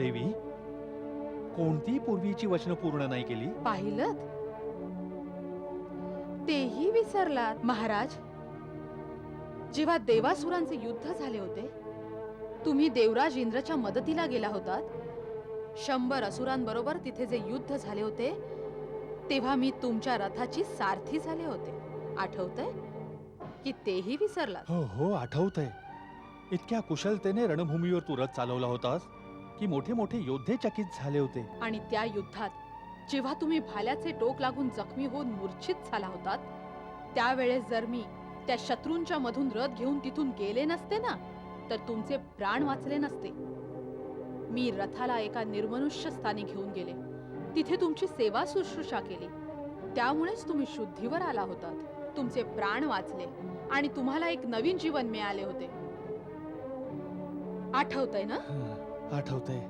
देवी कोणती पूर्वीची वचनं पूर्ण नाही केली. पाहिलं तेही विसरलात. महाराज जेव्हा देवासुरांचे युद्ध झाले होते तुम्ही देवराज इंद्रच्या मदतीला गेला होतात. शंभर असुरांबरोबर तिथे जे युद्ध झाले होते तेव्हा मी तुमच्या रथाची सारथी झाले होते. आठवतंय? की तेही विसरलात? हो हो आठवतंय. इतक्या कुशलतेने रणभूमीवर तू रथ चालवला होतास. की मोठे मोठे योद्धे चकित झाले होते. आणि त्या युद्धात जेव्हा तुम्ही भाल्याचे टोक लागून जखमी होऊन मूर्छित झाला होतात त्यावेळेस जर मी त्या शत्रूंच्या मधून रथ घेऊन तिथून गेले नसते ना तर तुमचे प्राण वाचले नसते. मी रथाला एका निर्मनुष्य स्थानी घेऊन गेले. तिथे तुमची सेवा शुश्रूषा केली. त्यामुळेच तुम्ही शुद्धीवर आला होतात. तुमचे प्राण वाचले आणि तुम्हाला एक नवीन जीवन मिळाले होते. आठवतंय ना? आठवते